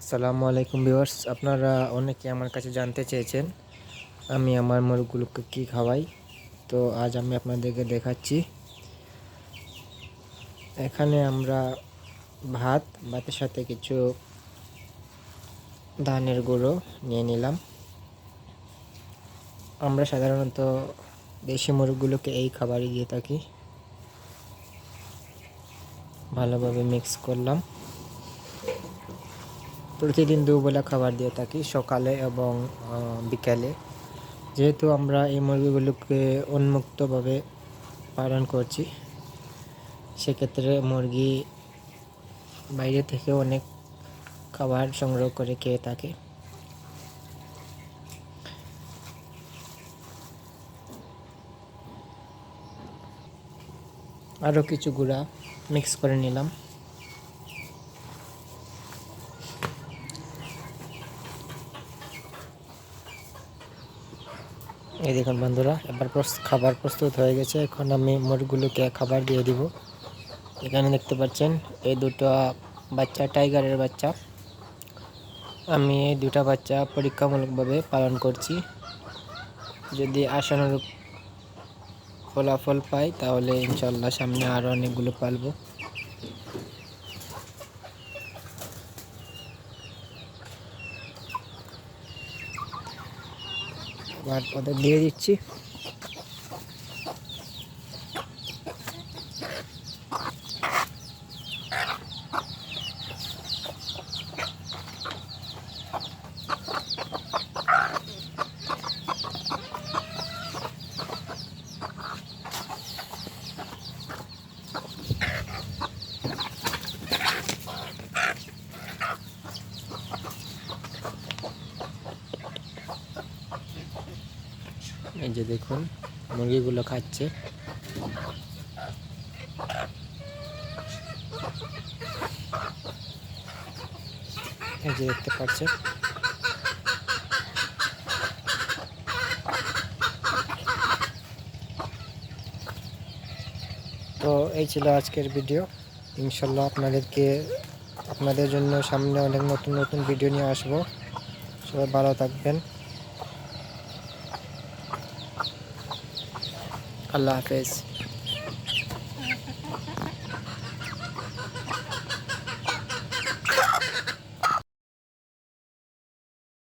আসসালামু আলাইকুম ভিউয়ার্স, আপনারা অনেকে আমার কাছে জানতে চেয়েছেন আমি আমার মুরগগুলোকে কী খাওয়াই। তো আজ আমি আপনাদেরকে দেখাচ্ছি। এখানে আমরা ভাত, ভাতের সাথে কিছু ধানের গুঁড়ো নিয়ে নিলাম। আমরা সাধারণত দেশি মুরগগুলোকে এই খাবারই দিয়ে থাকি। ভালোভাবে মিক্স করলাম। প্রতিদিন দুবেলা খাবার দিয়ে থাকি, সকালে এবং বিকালে। যেহেতু আমরা এই মুরগিগুলোকে উন্মুক্তভাবে পালন করছি, সেক্ষেত্রে মুরগি বাইরে থেকে অনেক খাবার সংগ্রহ করে খেয়ে থাকে। আরও কিছু গুঁড়া মিক্স করে নিলাম। এই দেখুন বন্ধুরা, এবার খাবার প্রস্তুত হয়ে গেছে। এখন আমি মুরগুলোকে খাবার দিয়ে দিব। এখানে দেখতে পাচ্ছেন, এই দুটো বাচ্চা, টাইগারের বাচ্চা। আমি এই দুটা বাচ্চা পরীক্ষামূলকভাবে পালন করছি। যদি আশানুরূপ ফলাফল পাই, তাহলে ইনশাল্লাহ সামনে আরও অনেকগুলো পালবো। এবার ওদের দিয়ে দিচ্ছি। এই যে দেখুন, মুরগিগুলো খাচ্ছে। এই যে দেখতে পাচ্ছেন। তো এই ছিল আজকের ভিডিও। ইনশাল্লাহ আপনাদেরকে, আপনাদের জন্য সামনে অনেক নতুন নতুন ভিডিও নিয়ে আসব। সবাই ভালো থাকবেন। আল্লাহ হাফেজ।